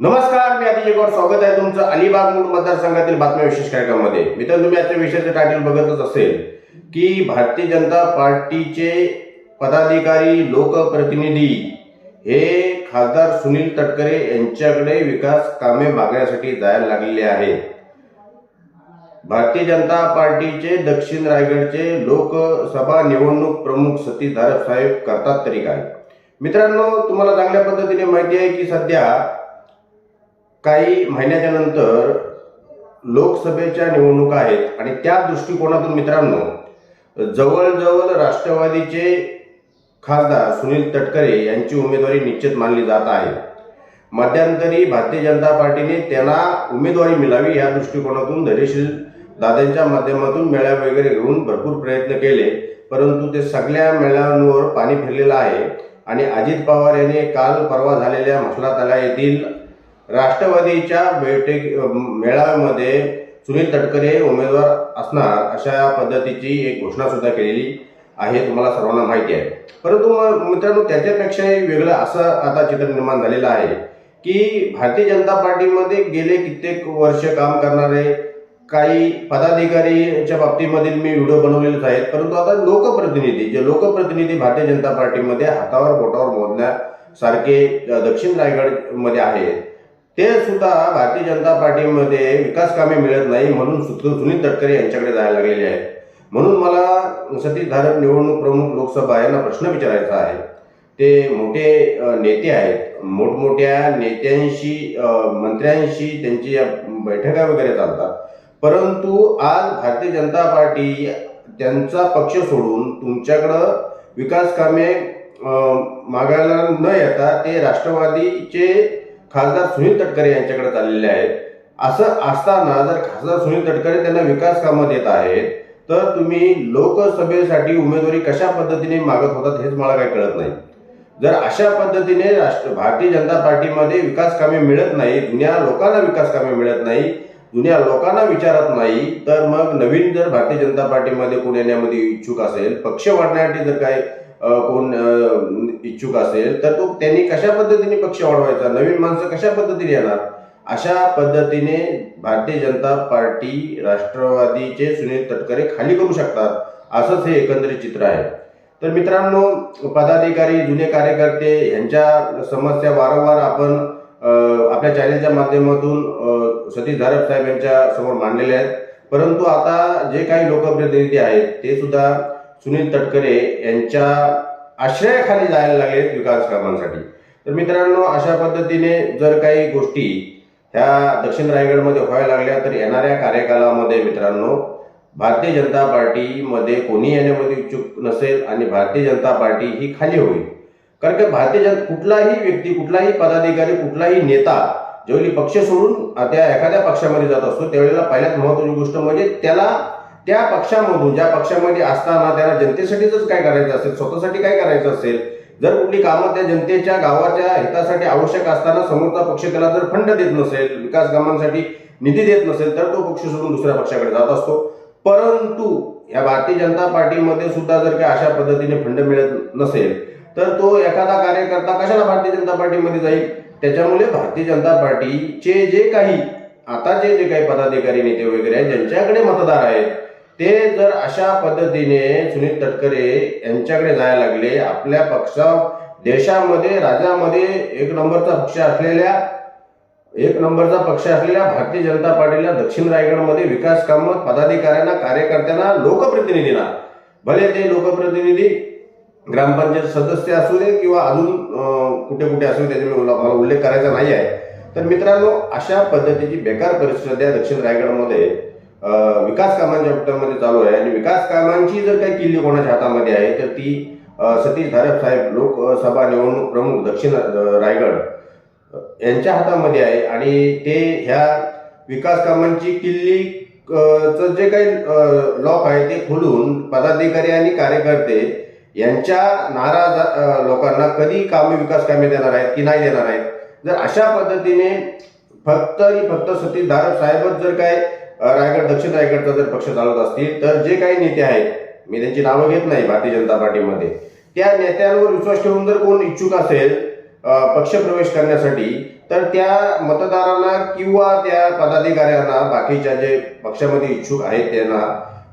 नमस्कार मी अतिशय गौर स्वागत आहे तुमचं अलिबाग मूळ मतदारसंघातील बातम्या विशेष कार्यक्रमामध्ये. मित्रांनो तुम्ही आजच्या विषयाचं टायटल बघतच असेल की भारतीय जनता पार्टीचे पदाधिकारी लोकप्रतिनिधी हे खासदार सुनील तटकरे यांच्याकडे विकास कामे मागण्यासाठी जायला लागलेले आहेत. भारतीय जनता पार्टीचे दक्षिण रायगडचे लोकसभा निवडणूक प्रमुख सतीश धारप साहेब करतात तरी काय? मित्रांनो तुम्हाला चांगल्या पद्धतीने माहिती आहे की सध्या काही महिन्याच्या नंतर लोकसभेच्या निवडणुका आहेत आणि त्या दृष्टिकोनातून मित्रांनो जवळजवळ राष्ट्रवादीचे खासदार सुनील तटकरे यांची उमेदवारी निश्चित मानली जात आहे. मध्यंतरी भारतीय जनता पार्टीने त्यांना उमेदवारी मिळावी या दृष्टिकोनातून धैर्यशील दादांच्या माध्यमातून मेळावे वगैरे घेऊन भरपूर प्रयत्न केले परंतु ते सगळ्या मेळाव्यांवर पाणी फिरलेलं आहे आणि अजित पवार यांनी काल परवा झालेल्या म्हसला तला येथील राष्ट्रवादीच्या बैठक मेळाव्यामध्ये सुनील तटकरे उमेदवार असणार अशा पद्धतीची एक घोषणा सुद्धा केलेली आहे. तुम्हाला सर्वांना माहिती आहे. परंतु मग मित्रांनो त्याच्यापेक्षाही वेगळं असं आता चित्र निर्माण झालेलं आहे की भारतीय जनता पार्टीमध्ये गेले कित्येक वर्ष काम करणारे काही पदाधिकारीच्या बाबतीमधील मी व्हिडिओ बनवलेलेच आहेत. परंतु आता लोकप्रतिनिधी जे लोकप्रतिनिधी भारतीय जनता पार्टीमध्ये हातावर बोटावर मोजण्यासारखे दक्षिण रायगडमध्ये आहेत ते सुद्धा भारतीय जनता पार्टीमध्ये विकास कामे मिळत नाही म्हणून सुनील तटकरे यांच्याकडे जायला लागलेले आहेत. म्हणून मला सतीश धारक निवडणूक प्रमुख लोकसभा यांना प्रश्न विचारायचा आहे. ते मोठे नेते आहेत. मोठमोठ्या नेत्यांशी मंत्र्यांशी त्यांची बैठका वगैरे चालतात. परंतु आज भारतीय जनता पार्टी त्यांचा पक्ष सोडून तुमच्याकडं विकास कामे मागायला न येता ते राष्ट्रवादीचे खासदार सुनील तटकरे यांच्याकडे चाललेले आहेत. असं असताना जर खासदार सुनील तटकरे त्यांना विकास कामं देत आहेत तर तुम्ही लोकसभेसाठी उमेदवारी कशा पद्धतीने मागत होतात हेच मला काही कळत नाही. जर अशा पद्धतीने राष्ट्र भारतीय जनता पार्टीमध्ये विकास कामे मिळत नाही जुन्या लोकांना विकास कामे मिळत नाही जुन्या लोकांना विचारत नाही तर मग नवीन जर भारतीय जनता पार्टीमध्ये कोण येण्यामध्ये इच्छुक असेल पक्ष वाढण्यासाठी जर काही कोण इच्छुक असेल तर तो त्यांनी कशा पद्धतीने पक्ष वाढवायचा? नवीन माणसं कशा पद्धतीने येणार? अशा पद्धतीने भारतीय जनता पार्टी राष्ट्रवादीचे सुनील तटकरे खाली करू शकतात असंच हे एकंदरीत चित्र आहे. तर मित्रांनो पदाधिकारी जुने कार्यकर्ते यांच्या समस्या वारंवार आपण आपल्या चॅनलच्या माध्यमातून सतीश धारप साहेब यांच्या समोर मांडलेले आहेत. परंतु आता जे काही लोकप्रतिनिधी आहेत ते सुद्धा सुनील तटकरे यांच्या आश्रयाखाली जायला लागलेत विकास कामांसाठी. तर मित्रांनो अशा पद्धतीने जर काही गोष्टी ह्या दक्षिण रायगडमध्ये व्हायला लागल्या तर येणाऱ्या कार्यकालामध्ये मित्रांनो भारतीय जनता पार्टीमध्ये कोणी येण्यामध्ये इच्छुक नसेल आणि भारतीय जनता पार्टी ही खाली होईल. कारण की भारतीय जन कुठलाही व्यक्ती कुठलाही पदाधिकारी कुठलाही नेता ज्यावेळी पक्ष सोडून त्या एखाद्या पक्षामध्ये जात असतो त्यावेळेला पहिल्यात महत्वाची गोष्ट म्हणजे त्याला त्या पक्षामधून ज्या पक्षामध्ये असताना त्याला जनतेसाठीच काय करायचं असेल स्वतःसाठी काय करायचं असेल जर कुठली कामं त्या जनतेच्या गावाच्या हितासाठी आवश्यक असताना समोरचा पक्ष त्याला जर फंड देत नसेल विकास कामांसाठी निधी देत नसेल तर तो पक्ष सोडून दुसऱ्या पक्षाकडे जात असतो. परंतु या भारतीय जनता पार्टीमध्ये सुद्धा जर काही अशा पद्धतीने फंड मिळत नसेल तर तो एखादा कार्यकर्ता कशाला भारतीय जनता पार्टीमध्ये जाईल? त्याच्यामुळे भारतीय जनता पार्टीचे जे काही आताचे जे काही पदाधिकारी नेते वगैरे आहेत ज्यांच्याकडे मतदार आहेत ते जर अशा पद्धतीने सुनील तटकरे यांच्याकडे जायला लागले आपल्या पक्षा देशामध्ये राज्यामध्ये एक नंबरचा पक्ष असलेल्या एक नंबरचा पक्ष असलेल्या भारतीय जनता पार्टीला दक्षिण रायगडमध्ये विकास कामं पदाधिकाऱ्यांना कार्यकर्त्यांना लोकप्रतिनिधींना. भले ते लोकप्रतिनिधी ग्रामपंचायत सदस्य असू दे किंवा अजून कुठे कुठे असू दे त्याचे मी मला उल्लेख करायचा नाही आहे तर मित्रांनो अशा पद्धतीची बेकार परिस्थिती दक्षिण रायगडमध्ये विकास कामांच्या बाबतीमध्ये चालू आहे आणि विकास कामांची जर काही किल्ली कोणाच्या हातामध्ये आहे तर ती सतीश धारप साहेब लोकसभा निवडणूक प्रमुख दक्षिण रायगड यांच्या हातामध्ये आहे आणि ते ह्या विकास कामांची किल्ली जे काही लॉक आहे ते खोलून पदाधिकारी आणि कार्यकर्ते यांच्या नाराज लोकांना कधी कामे विकास कामे देणार आहेत की नाही देणार आहेत? जर अशा पद्धतीने फक्त आणि फक्त सतीश धारप साहेबच जर काय रायगड दक्षिण रायगडचा जर पक्ष चालवत असतील तर जे काही नेते आहेत मी त्यांची नावं घेत नाही भारतीय जनता पार्टीमध्ये त्या नेत्यांवर विश्वास ठेवून जर कोण इच्छुक असेल पक्ष पक्षप्रवेश करण्यासाठी तर त्या मतदारांना किंवा त्या पदाधिकाऱ्यांना बाकीच्या जे पक्षामध्ये इच्छुक आहेत त्यांना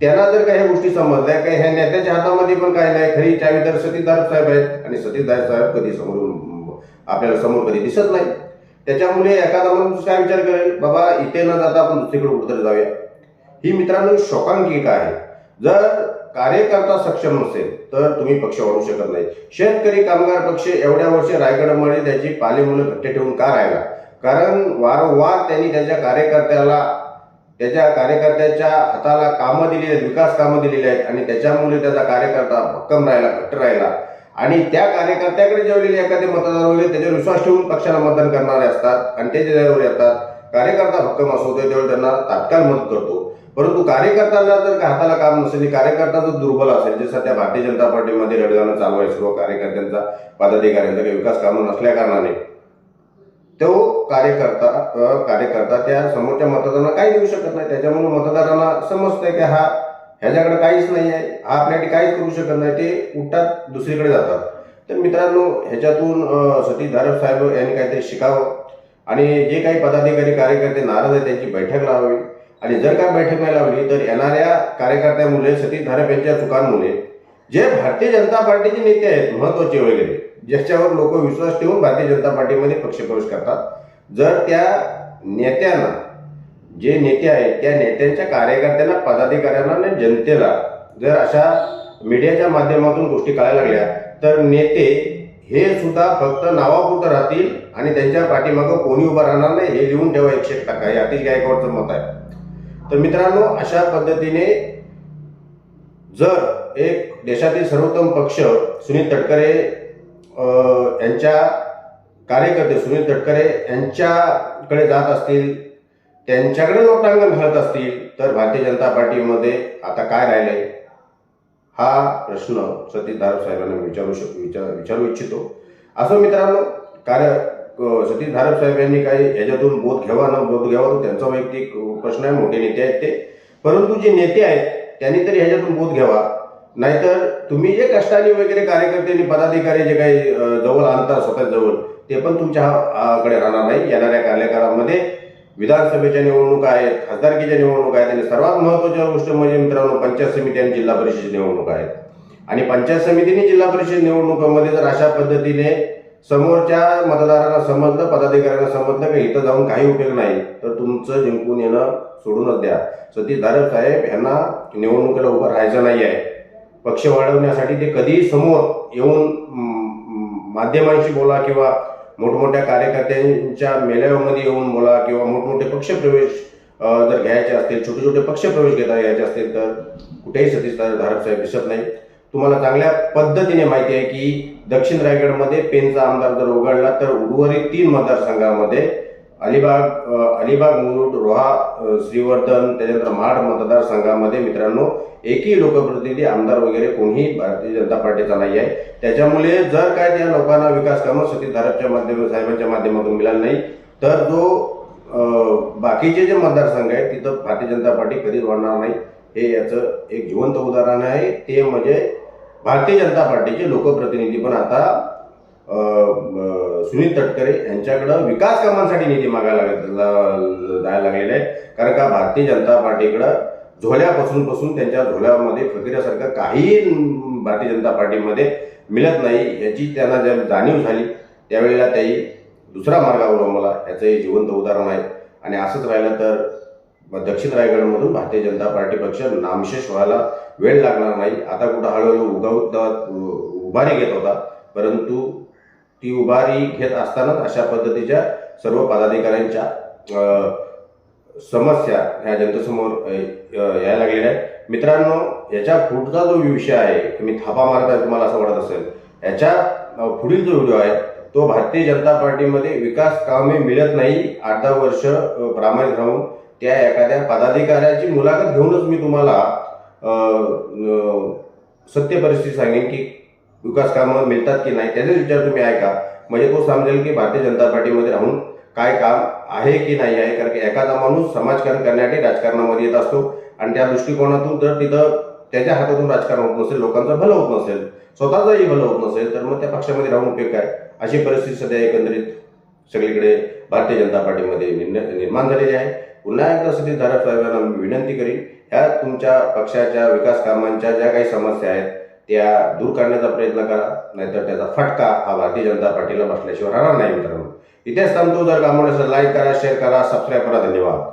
त्यांना जर काही गोष्टी समजल्या काही ह्या नेत्याच्या हातामध्ये पण काय नाही खरी चावी तर सतीश साहेब आहेत आणि सतीश साहेब कधी समोरून आपल्याला समोर कधी दिसत नाही त्याच्यामुळे एखादा माणूस काय विचार करेल बाबा इथे न जाता आपण दुसरीकडे कुठेतरी जाऊया. ही मित्रांनो शोकांकिका आहे. जर कार्यकर्ता सक्षम नसेल तर तुम्ही पक्ष वाढू शकत नाही. शेतकरी कामगार पक्ष एवढ्या वर्ष रायगडमध्ये त्याची पाले मुलं घट्टे ठेवून का राहिला? कारण वारंवार त्यांनी त्याच्या कार्यकर्त्याला त्याच्या कार्यकर्त्याच्या हाताला कामं दिलेली आहेत विकास कामं दिलेली आहेत आणि त्याच्यामुळे त्याचा कार्यकर्ता भक्कम राहिला घट्ट राहिला. आणि त्या कार्यकर्त्याकडे जेवलेले एखादे मतदार वगैरे त्याच्यावर विश्वास ठेवून पक्षाला मतदान करणारे असतात आणि ते ज्याच्यावर येतात कार्यकर्ता भक्कम असतो त्याच्यावर त्यांना तात्काळ मदत करतो. परंतु कार्यकर्त्याला जर हाताला काम नसेल कार्यकर्ता जर दुर्बल असेल जे सध्या भारतीय जनता पार्टीमध्ये रडगाणं चालू आहे सर्व कार्यकर्त्यांचा पदाधिकाऱ्यांचा काही विकास कामं नसल्या कारणाने तो कार्यकर्ता कार्यकर्ता त्या समोरच्या मतदारांना काही देऊ शकत नाही. त्याच्यामुळे मतदारांना समजतंय की हा ह्याच्याकडे काहीच नाही आहे हा आपल्यासाठी काहीच करू शकत नाही. ते उठतात दुसरीकडे जातात. तर मित्रांनो ह्याच्यातून सतीश धारप साहेब यांनी काहीतरी शिकावं. आणि जे काही पदाधिकारी कार्यकर्ते नाराज आहेत त्यांची बैठक लावावी. आणि जर का बैठक नाही लावली तर येणाऱ्या कार्यकर्त्यामुळे सतीश धारप यांच्या चुकांमुळे जे भारतीय जनता पार्टीचे नेते आहेत महत्त्वाचे वगैरे ज्याच्यावर लोक विश्वास ठेवून भारतीय जनता पार्टीमध्ये पक्षप्रवेश करतात जर त्या नेत्यांना जे नेते आहेत त्या नेत्यांच्या कार्यकर्त्यांना पदाधिकाऱ्यांना आणि जनतेला जर अशा मीडियाच्या माध्यमातून गोष्टी कळायला लागल्या तर नेते हे सुद्धा फक्त नावापुरतं राहतील आणि त्यांच्या पाठीमागं कोणी उभं राहणार नाही हे लिहून ठेवा एकशे एक टक्का. हे अतिश गायकवाडचं मत आहे. तर मित्रांनो अशा पद्धतीने जर एक देशातील सर्वोत्तम पक्ष सुनील तटकरे यांच्या कार्यकर्ते सुनील तटकरे यांच्याकडे जात असतील त्यांच्याकडे लोटांगण घालत असतील तर भारतीय जनता पार्टीमध्ये आता काय राहिले हा प्रश्न सतीश धारप साहेबांना विचारू शक विचार विचारू इच्छितो. असं मित्रांनो कार्य सतीश धारप साहेब यांनी काही याच्यातून बोध घ्यावा न बोध घ्यावा तो त्यांचा वैयक्तिक प्रश्न आहे मोठे नेते आहेत ते. परंतु जे नेते आहेत त्यांनी तरी ह्याच्यातून बोध घ्यावा. नाहीतर तुम्ही जे कष्टाने वगैरे कार्यकर्त्यांनी पदाधिकारी जे काही जवळ आणतात स्वतः जवळ ते पण तुमच्या कडे राहणार नाही येणाऱ्या कार्यकाळामध्ये. विधानसभेच्या निवडणुका आहेत खासदारकीच्या निवडणुका आहेत आणि सर्वात महत्त्वाच्या गोष्ट म्हणजे मित्रांनो पंचायत समिती आणि जिल्हा परिषद निवडणुका आहेत. आणि पंचायत समितीने जिल्हा परिषद निवडणुकामध्ये जर अशा पद्धतीने समोरच्या मतदारांना समजलं पदाधिकाऱ्यांना समजलं का इथं जाऊन काही उपयोग नाही तर तुमचं जिंकून येणं सोडूनच द्या. सतीश धारक साहेब यांना निवडणुकीला उभं राहायचं नाही आहे. पक्ष वाढवण्यासाठी ते कधीही समोर येऊन माध्यमांशी बोला किंवा मोठमोठ्या कार्यकर्त्यांच्या मेळाव्यामध्ये येऊन बोला किंवा मोठमोठे पक्षप्रवेश प्रवेश जर घ्यायचे असतील छोटे छोटे पक्षप्रवेश घेता यायचे असतील तर कुठेही सतीश धारप साहेब दिसत नाही तुम्हाला चांगल्या पद्धतीने माहिती आहे की दक्षिण रायगडमध्ये पेनचा आमदार जर उघडला तर उर्वरित तीन मतदारसंघामध्ये अलिबाग अलिबाग मुरुड रोहा श्रीवर्धन त्याच्यानंतर महाड मतदारसंघामध्ये मित्रांनो एकही लोकप्रतिनिधी आमदार वगैरे कोणीही भारतीय जनता पार्टीचा नाही आहे त्याच्यामुळे जर काय त्या लोकांना विकास कामं सतीधारकच्या माध्यम साहेबांच्या माध्यमातून मिळाला नाही तर जो बाकीचे जे मतदारसंघ आहेत तिथं भारतीय जनता पार्टी कधीच वाढणार नाही. हे याचं एक जिवंत उदाहरण आहे. ते म्हणजे भारतीय जनता पार्टीचे लोकप्रतिनिधी पण आता सुनील तटकरे यांच्याकडं विकास कामांसाठी निधी मागायला लागत- जायला लागलेले आहे. कारण का भारतीय जनता पार्टीकडं झोल्यापासून पासून त्यांच्या झोल्यामध्ये फकीरासारखं काही भारतीय जनता पार्टीमध्ये मिळत नाही. याची त्यांना ज्या जाणीव झाली त्यावेळेला त्याही दुसरा मार्ग अवलंबला. याचं हे जिवंत उदाहरण आहे. आणि असंच राहिलं तर दक्षिण रायगडमधून भारतीय जनता पार्टी पक्ष नामशेष व्हायला वेळ लागणार नाही. आता कुठं हळूहळू उगावत उभारी घेत होता. परंतु ती उभारी घेत असतानाच अशा पद्धतीच्या सर्व पदाधिकाऱ्यांच्या समस्या ह्या जनतेसमोर यायला लागलेल्या आहेत. मित्रांनो याच्या पुढचा जो विषय आहे मी थापा मारत आहे तुम्हाला असं वाटत असेल. याच्या पुढील जो व्हिडिओ आहे तो भारतीय जनता पार्टीमध्ये विकास कामे मिळत नाही आठ दहा वर्ष प्रामाणिक राहून त्या एखाद्या पदाधिकाऱ्याची मुलाखत घेऊनच मी तुम्हाला सत्य परिस्थिती सांगेन की विकास कामं मिळतात की नाही त्याचाच विचार तुम्ही ऐका. म्हणजे तो समजेल की भारतीय जनता पार्टीमध्ये राहून काय काम आहे की नाही आहे? कारण की एखादा माणूस समाजकारण करण्यासाठी राजकारणामध्ये येत असतो आणि त्या दृष्टिकोनातून जर तिथं त्याच्या हातातून राजकारण होत नसेल लोकांचं भलं होत नसेल स्वतःचंही भलं होत नसेल तर मग त्या पक्षामध्ये राहून उपयोग काय? अशी परिस्थिती सध्या एकंदरीत सगळीकडे भारतीय जनता पार्टीमध्ये निर्माण झालेली आहे. पुन्हा एकदा सतीश धारा साहेबांना विनंती करीन ह्या तुमच्या पक्षाच्या विकास कामांच्या ज्या काही समस्या आहेत त्या दूर करण्याचा प्रयत्न करा नाहीतर त्याचा फटका हा भारतीय जनता पार्टीला बसल्याशिवाय राहणार नाही मित्रांनो. इथेच थांबतो. जर कामाला लाईक करा शेअर करा सबस्क्राईब करा. धन्यवाद.